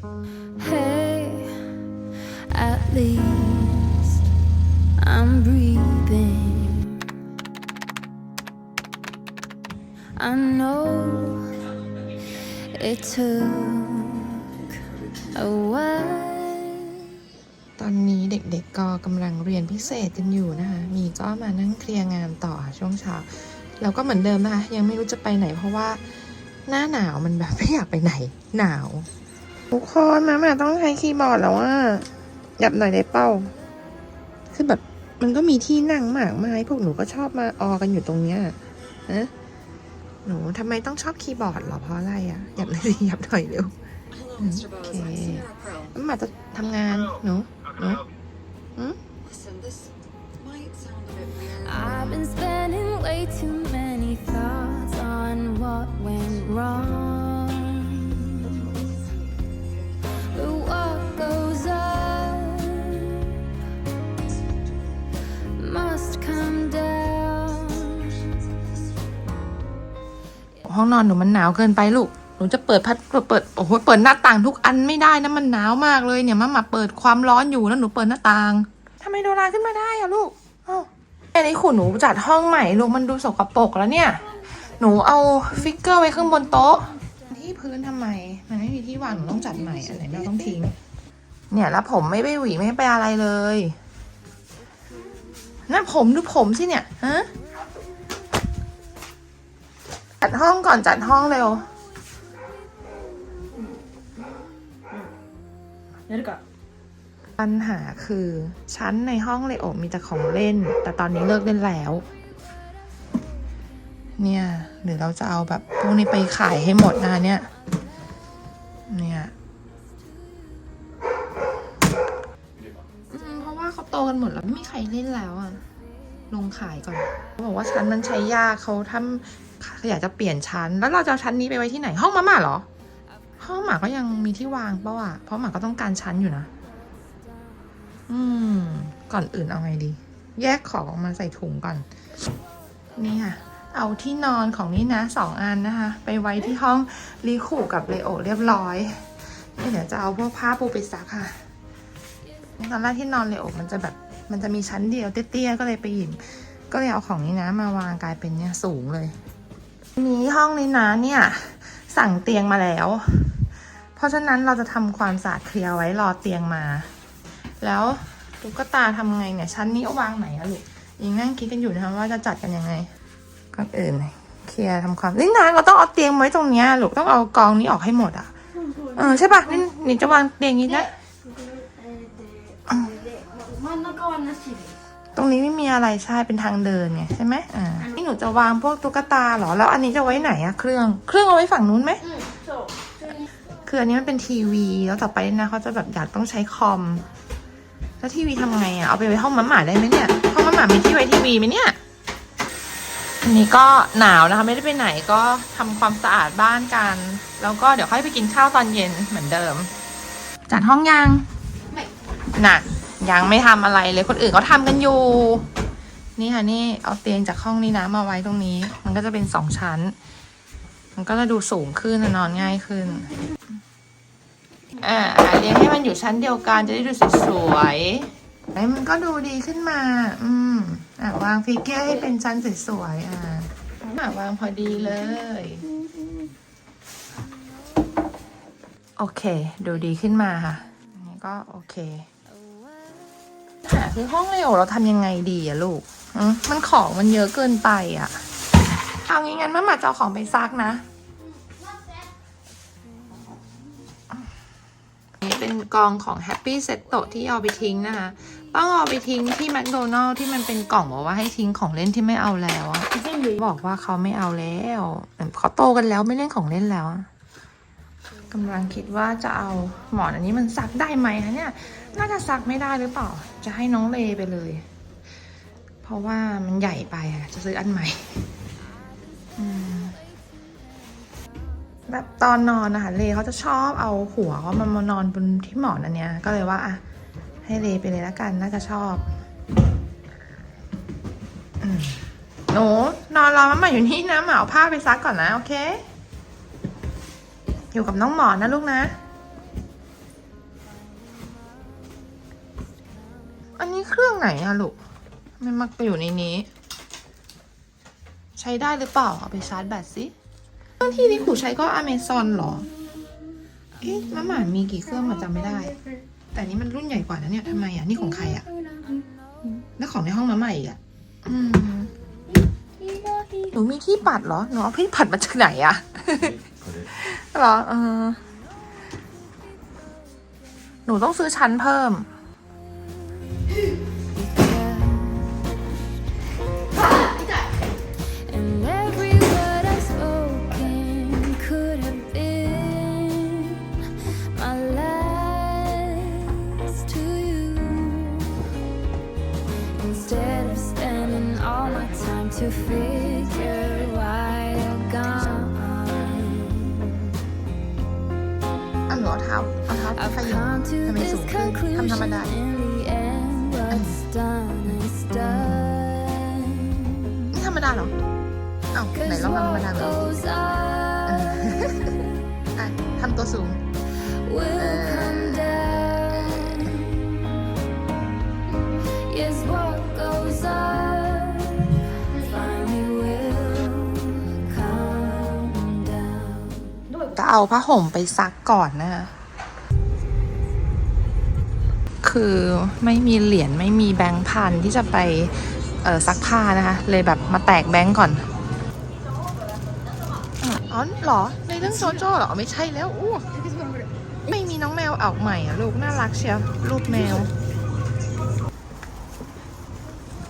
Hey, at least I'm breathing. I know it took a while. ตอนนี้เด็กๆก็กำลังเรียนพิเศษกันอยู่นะคะ มีก็มานั่งเคลียร์งานต่อช่วงเช้า แล้วก็เหมือนเดิมนะคะ ยังไม่รู้จะไปไหนเพราะว่าหน้าหนาวมันแบบไม่อยากไปไหน หนาว ทุกคนมาแม่ต้องใช้คีย์บอร์ดแล้วว่าหยับหน่อยได้เป้า คือแบบมันก็มีที่นั่งมากมายพวกหนูก็ชอบมาออกันอยู่ตรงเนี้ยฮะหนูทำไมต้องชอบคีย์บอร์ดหรอเพราะอะไรอะหยับหน่อยสิหยับหน่อยเร็ว Hello, Mr. Bose. Okay. I'm Sarah Pro. แมาจะทำงานหนูหนู Listen, this might sound a bit weird. I've been spending way too many thoughts on what went wrong. นอนหนูมันหนาวเกินไปลูก หนูจะเปิดพัดเปิดโอ้โหเปิดหน้าต่างทุกอันไม่ได้นะมันหนาวมากเลยเนี่ยมามาเปิดความร้อนอยู่แล้วหนูเปิดหน้าต่างทำไมโดราขึ้นมาได้อะลูกอ้าวไอ้นี่ขุนหนูจัดห้องใหม่ลูกมันดูสกปรกแล้วเนี่ย หนูเอาฟิกเกอร์ไว้ข้างบนโต๊ะ ที่พื้นทำไม มันไม่มีที่วางหนูต้องจัดใหม่อันไหนเราต้องทิ้ง เนี่ยแล้วผมไม่ไปหวีไม่ไปอะไรเลยนั่นผมดูผมสิเนี่ยฮะ จัดห้องก่อนจัดห้องเร็วปัญหาคือชั้นในห้องเลโอมีแต่ของเล่น แต่ตอนนี้เลิกเล่นแล้ว เนี่ยหรือเราจะเอาแบบพวกนี้ไปขายให้หมดนะเนี่ย เนี่ยอืมเพราะว่าเขาโตกันหมดแล้วไม่มีใครเล่นแล้วอะลงขายก่อนเขาบอกว่าชั้นมันใช้ยากเขาทำ อยากจะเปลี่ยนชั้น แล้วเราจะเอาชั้นนี้ไปไว้ที่ไหน ห้องมาม่าเหรอ ห้องหมาก็ยังมีที่วางเปล่าอะเพราะหมาก็ต้องการชั้นอยู่นะ อืม ก่อนอื่นเอาไงดี แยกของออกมาใส่ถุงก่อน นี่ค่ะ เอาที่นอนของนี่นะสองอันนะคะ ไปไว้ที่ห้องรีคูกับเลโอเรียบร้อยเดี๋ยวจะเอาพวกผ้าปูไปซักค่ะตอนแรกที่นอนเลโอมันจะแบบมันจะมีชั้นเดียวเตี้ยๆก็เลยไปหยิบก็เลยเอาของนี้นะมาวางกลายเป็นเนี่ยสูงเลย นี้ห้องนี้นะเนี่ย สั่งเตียงมาแล้ว เพราะฉะนั้นเราจะทำความสะอาดเคลียร์ไว้รอเตียงมา แล้วตุ๊กตาทำไงเนี่ยชั้นนี้วางไหนอะลูกยังนั่งคิดกันอยู่นะว่าจะจัดกันยังไงก่อนอื่นเคลียร์ทำความนี่นาเราต้องเอาเตียงไว้ตรงนี้ลูกต้องเอากองนี้ออกให้หมดอะเออใช่ป่ะนี่นี่จะวางเตียงนี้นะตรงนี้ไม่มีอะไรใช่เป็นทางเดินไงใช่ไหมอ่าี่หนูจะวางพวกตุ๊กตาเหรอ แล้วอันนี้จะไว้ไหนอะเครื่อง เครื่องเอาไว้ฝั่งนู้นไหม อืมจบคืออันนี้มันเป็นทีวี แล้วต่อไปนะเขาจะแบบอยากต้องใช้คอม แล้วทีวีทำไงอะเอาไปไว้ห้องมัมหมาได้ไหมเนี่ย ห้องมัมหมามีที่ไว้ทีวีไหมเนี่ย อันนี้ก็หนาวนะคะ ไม่ได้ไปไหนก็ทำความสะอาดบ้านกัน แล้วก็เดี๋ยวค่อยไปกินข้าวตอนเย็นเหมือนเดิม จัดห้องยัง ไม่ น่ะ ยังไม่ทำอะไรเลย คนอื่นเขาทากันอยู่ นี่ค่ะนี่เอาเตียงจากห้องนี้นะมาไว้ตรงนี้ มันก็จะเป็นสองชั้น มันก็จะดูสูงขึ้นนอนง่ายขึ้น อ่าเรียงให้มันอยู่ชั้นเดียวกันจะได้ดูสวยๆไอ้มันก็ดูดีขึ้นมา อืมอ่าวางฟิกเกอร์ให้เป็นชั้นสวยๆอ่าอ่าวางพอดีเลย โอเค ดูดีขึ้นมาค่ะนนี้ก็โอเคหาคือห้องเลโอเราทำยังไงดีอะลูก มมันของมันเยอะเกินไปอะ เอางี้งั้นมามาจะเอาของไปซักนะนี่เป็นกองของ Happy Set โตที่เอาไปทิ้งนะคะ ต้องเอาไปทิ้งที่แมคโดนัลที่มันเป็นกล่องบอกว่าให้ทิ้งของเล่นที่ไม่เอาแล้วอะบอกว่าเขาไม่เอาแล้วเขาโตกันแล้วไม่เล่นของเล่นแล้วกำลังคิดว่าจะเอาหมอนอันนี้มันซักได้ไหมคะเนี่ย น่าจะซักไม่ได้หรือเปล่า จะให้น้องเลไปเลย เพราะว่ามันใหญ่ไปอะจะซื้ออันใหม่แบบตอนนอนนะคะเลเขาจะชอบเอาหัวเขามามานอนบนที่หมอนอันเนี้ย ก็เลยว่าอะให้เลไปเลยละกันน่าจะชอบหนูนอนรอมามาอยู่นี่นะหมาเอาผ้าไปซักก่อนนะ โอเค อยู่กับน้องหมอนนะลูกนะ อันนี้เครื่องไหนอะลูก ไม่มักไปอยู่ในนี้ ใช้ได้หรือเปล่า เอาไปชาร์จแบตสิเครื่องที่ลิคูใช้ก็อเมซอนหรอ เอ๊ะแล้วหมามีกี่เครื่องมาจำไม่ได้ แต่นี่มันรุ่นใหญ่กว่านะเนี่ยทำไมอะนี่ของใครอะแล้วของในห้องมาใหม่อีกอะอืมหนูมีที่ปัดเหรอ หนูเอาที่ปัดมาจากไหนอะเหรอเออหนูต้องซื้อชั้นเพิ่ม เอาหนูเอาเท้าเอาเท้า I've ขยับ come to ทำไมสู this งขึ้นทำธรรม conclusion ดา in the end. What's done is done. นี่ธรรมดาเหรอเอ้าไหน Cause ลองทำธรรม what ดาดู goes on อะทำตัวสูง will come down. Down. ก็เอาผ้าห่มไปซักก่อนนะคือไม่มีเหรียญไม่มีแบงค์พันที่จะไปเออซักผ้านะคะ เลยแบบมาแตกแบงค์ก่อนอ๋อเหรอ ในเรื่องโจโจ้เหรอ ไม่ใช่แล้วอู้ไม่มีน้องแมวออกใหม่อะ ลูกน่ารักเชียวรูปแมว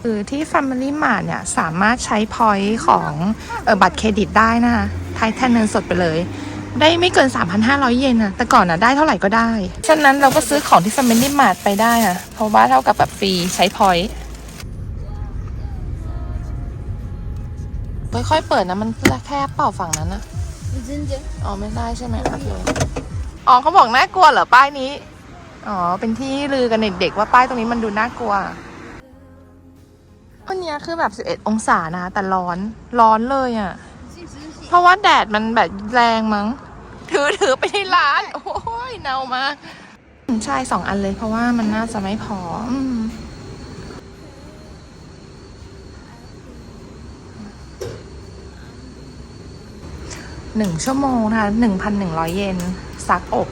คือที่ Family Mart เนี่ย สามารถใช้พอยต์ของเออบัตรเครดิตได้นะคะทายแทนเงินสดไปเลย ได้ไม่เกิน 3,500 เยนนะแต่ก่อนอะได้เท่าไหร่ก็ได้ ฉะนั้นเราก็ซื้อของที่ Family Mart ไปได้อะเพราะว่าเท่ากับแบบฟรีใช้พอยต์ค่อยๆเปิดนะมันแค่เปล่าฝั่งนั้นอะอ๋อไม่ได้ใช่ไหมโอเคอ๋อเขาบอกน่ากลัวเหรอป้ายนี้ อ๋อเป็นที่ลือกันเด็กๆว่าป้ายตรงนี้มันดูน่ากลัววันนี้คือแบบ 11 องศานะ แต่ร้อน ร้อนเลยอะ่ะ เพราะว่าแดดมันแบบแรงมั้ง ถือถือไปที่ร้าน โอ้ยเนามากอืมใช่สองอันเลยเพราะว่ามันน่าจะไม่พออืมหนึ่งชั่วโมงนะคะหนึ่งพันหนึ่งร้อยเยนซักอบ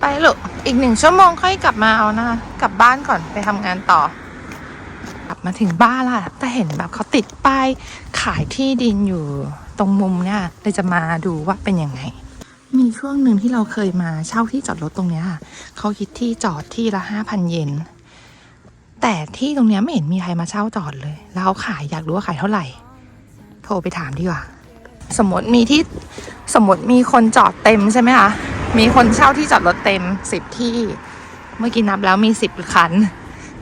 ไปลูก อีกหนึ่งชั่วโมงค่อยกลับมาเอานะคะกลับบ้านก่อนไปทำงานต่อ กลับมาถึงบ้านละแต่เห็นแบบเขาติดป้ายขายที่ดินอยู่ตรงมุมเนี่ยเลยจะมาดูว่าเป็นยังไง มีช่วงหนึ่งที่เราเคยมาเช่าที่จอดรถตรงเนี้ยค่ะเขาคิดที่จอดที่ละห้าพันเยนแต่ที่ตรงเนี้ยไม่เห็นมีใครมาเช่าจอดเลย แล้วเขาขายอยากรู้ว่าขายเท่าไหร่ โทรไปถามดีกว่า สมมติมีที่สมมติมีคนจอดเต็มใช่ไหมคะ มีคนเช่าที่จอดรถเต็มสิบที่ เมื่อกี้นับแล้วมีสิบคัน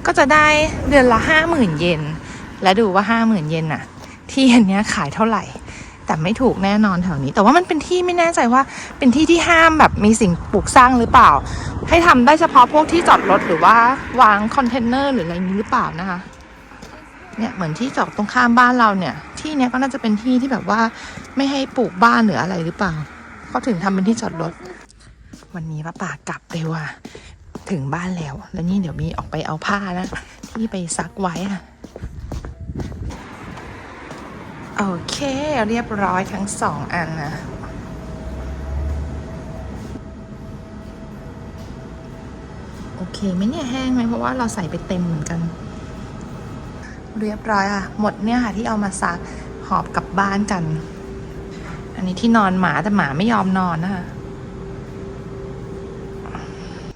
ก็จะได้เดือนละห้าหมื่นเยน และดูว่าห้าหมื่นเยนน่ะ ที่อันเนี้ยขายเท่าไหร่ แต่ไม่ถูกแน่นอนแถวนี้ แต่ว่ามันเป็นที่ไม่แน่ใจว่าเป็นที่ที่ห้ามแบบมีสิ่งปลูกสร้างหรือเปล่า ให้ทำได้เฉพาะพวกที่จอดรถหรือว่าวางคอนเทนเนอร์หรืออะไรนี้หรือเปล่านะคะ เนี่ยเหมือนที่จอดตรงข้ามบ้านเราเนี่ย ที่เนี้ยก็น่าจะเป็นที่ที่แบบว่าไม่ให้ปลูกบ้านหรืออะไรหรือเปล่าเขาถึงทำเป็นที่จอดรถ วันนี้ป้าป่ากลับเร็วอะถึงบ้านแล้ว แล้วนี่เดี๋ยวมีออกไปเอาผ้านะ ที่ไปซักไว้อะโอเคเรียบร้อยทั้งสองอันนะโอเคไหมเนี่ยแห้งไหมเพราะว่าเราใส่ไปเต็มเหมือนกัน เรียบร้อยค่ะหมดเนี่ยค่ะที่เอามาซักหอบกลับบ้านกัน อันนี้ที่นอนหมาแต่หมาไม่ยอมนอนนะคะ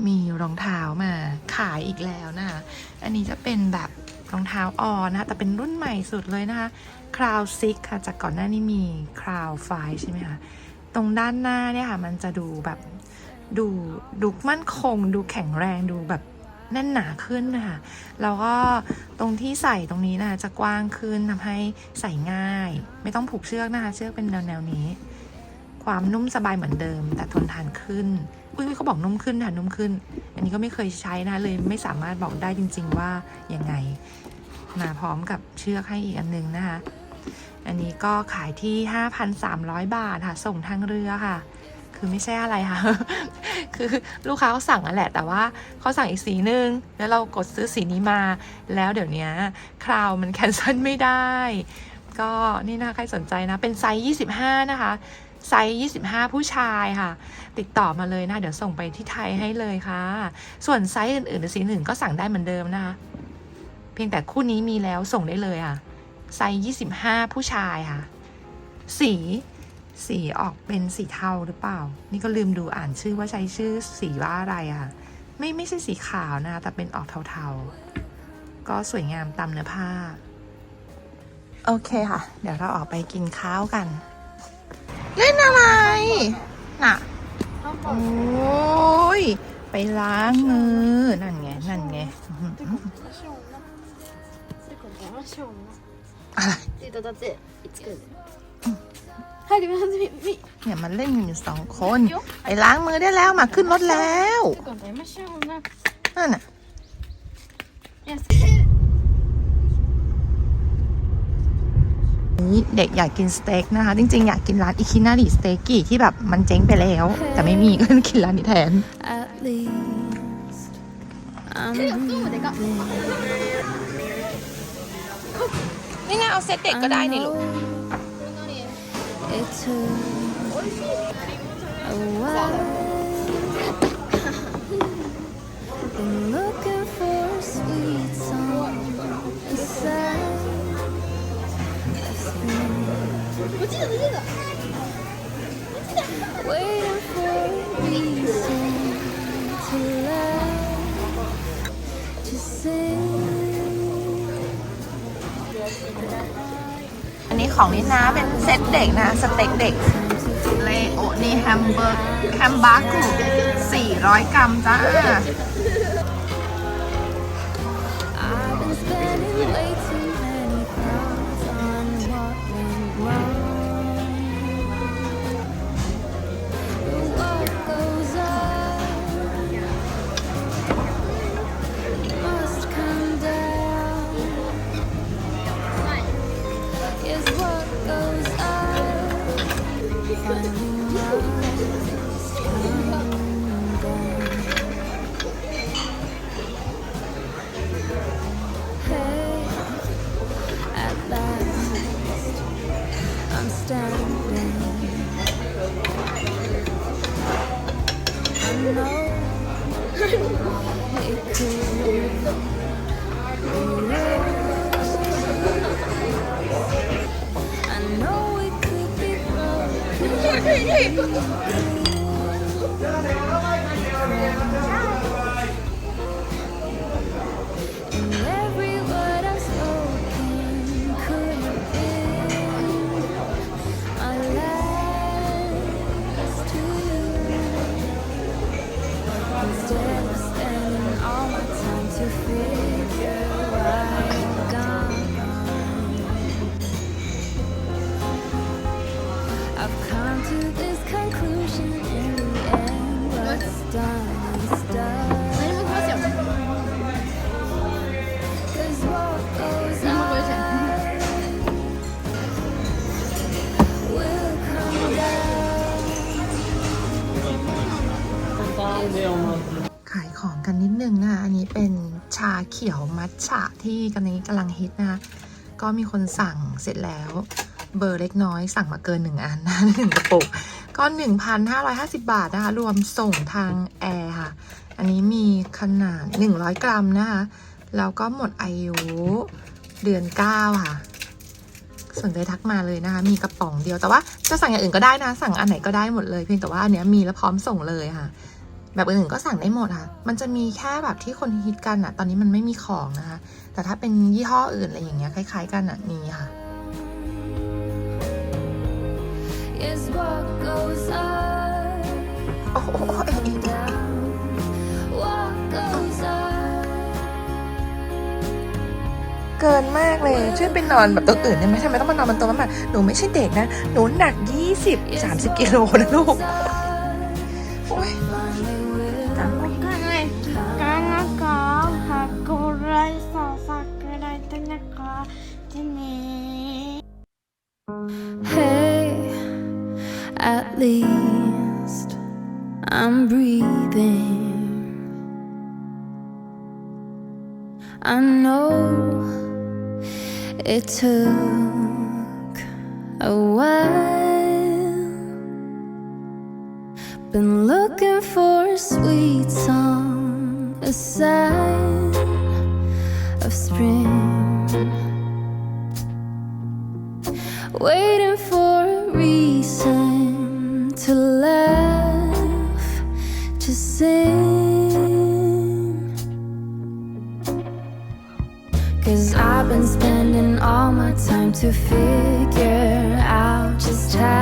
มี รองเท้ามาขายอีกแล้วนะคะ อันนี้จะเป็นแบบรองเท้าออนนะคะแต่เป็นรุ่นใหม่สุดเลยนะคะคราวซิกค่ะ จากก่อนหน้านี้มีคราวไฟใช่ไหมคะ ตรงด้านหน้าเนี่ยค่ะ มันจะดูแบบดูดูมั่นคง ดูแข็งแรงดูแบบแน่นหนาขึ้นนะคะ แล้วก็ตรงที่ใส่ตรงนี้นะคะจะกว้างขึ้นทำให้ใส่ง่าย ไม่ต้องผูกเชือกนะคะ เชือกเป็นแนวแนวนี้ ความนุ่มสบายเหมือนเดิม แต่ทนทานขึ้น อุ้ยเขาบอกนุ่มขึ้นค่ะนุ่มขึ้น อันนี้ก็ไม่เคยใช้นะเลยไม่สามารถบอกได้จริง ๆ ว่ายังไง มาพร้อมกับเชือกให้อีกอันนึงนะคะ อันนี้ก็ขายที่ 5,300 บาทค่ะ ส่งทางเรือค่ะ คือไม่ใช่อะไรค่ะ คือลูกค้าเขาสั่งนั่นแหละ แต่ว่าเขาสั่งอีกสีหนึ่งแล้วเรากดซื้อสีนี้มา แล้วเดี๋ยวนี้คราวมันแคนเซิลไม่ได้ ก็นี่นะใครสนใจนะ เป็นไซส์ 25 นะคะ ไซส์ 25 ผู้ชายค่ะ ติดต่อมาเลยนะ เดี๋ยวส่งไปที่ไทยให้เลยค่ะ ส่วนไซส์อื่นๆหรือสีอื่นก็สั่งได้เหมือนเดิมนะคะ เพียงแต่คู่นี้มีแล้วส่งได้เลยค่ะ ไซส์ 25 ผู้ชายค่ะ สีสีออกเป็นสีเทาหรือเปล่า นี่ก็ลืมดูอ่านชื่อว่าใช้ชื่อสีว่าอะไรอะค่ะไม่ไม่ใช่สีขาวนะคะแต่เป็นออกเทาๆ ก็สวยงามตามเนื้อผ้า โอเคค่ะ เดี๋ยวเราออกไปกินข้าวกัน เล่นอะไร น่ะ โอ้ย ไปล้างมือ นั่นไง นั่นไง อะไรเนี่ยมันเล่นกันอยู่สองคน ไปล้างมือได้แล้วมาขึ้นรถแล้ว นั่นน่ะ นี่เด็กอยากกินสเต็กนะคะ จริงๆ อยากกินร้านอิคินาริสเต็กกี้ที่แบบมันเจ๊งไปแล้ว แต่ไม่มีก็เลยกินร้านนี้แทน At least I'm นี่ไงเอาเซตเด็กก็ได้นี่ลูก It took a 不记得，不记得，Waiting for reason to love to say。อันนี้ของนี่นะเป็นเซตเด็กนะ สเต็กเด็กเลโอนี่แฮมเบอร์แฮมบาร์กู400 กรัมจ้า Hey, hey, hey! าเขียวมัทฉะที่กำลังกำลังฮิตนะคะ ก็มีคนสั่งเสร็จแล้ว เบอร์เล็กน้อยสั่งมาเกินหนึ่งอันนะหนึ่งกระปุก ก็1,550บาทนะคะ รวมส่งทางแอร์ค่ะ อันนี้มีขนาด100กรัมนะคะ แล้วก็หมดอายุเดือน9ค่ะสนใจทักมาเลยนะคะ มีกระป๋องเดียวแต่ว่าจะสั่งอย่างอื่นก็ได้นะ สั่งอันไหนก็ได้หมดเลยเพียงแต่ว่าอันเนี้ยมีแล้วพร้อมส่งเลยค่ะ แบบอื่นๆก็สั่งได้หมดค่ะ มันจะมีแค่แบบที่คนฮิตกันอะตอนนี้มันไม่มีของนะคะ แต่ถ้าเป็นยี่ห้ออื่นอะไรอย่างเงี้ยคล้าย ๆ กันอะมีค่ะ Is what goes on โอ้โห down. What goes on เกินมากเลย ช่วยไปนอนแบบตัวอื่นได้ไหมทำไมต้องมานอนบนโต๊ะมาหนูไม่ใช่เด็กนะ หนูหนัก 20 30 กิโลนะลูก โอ้ย least I'm breathing. I know it took a while. Been looking for a sweet song, a sign of spring. Waiting for a reason to figure out just how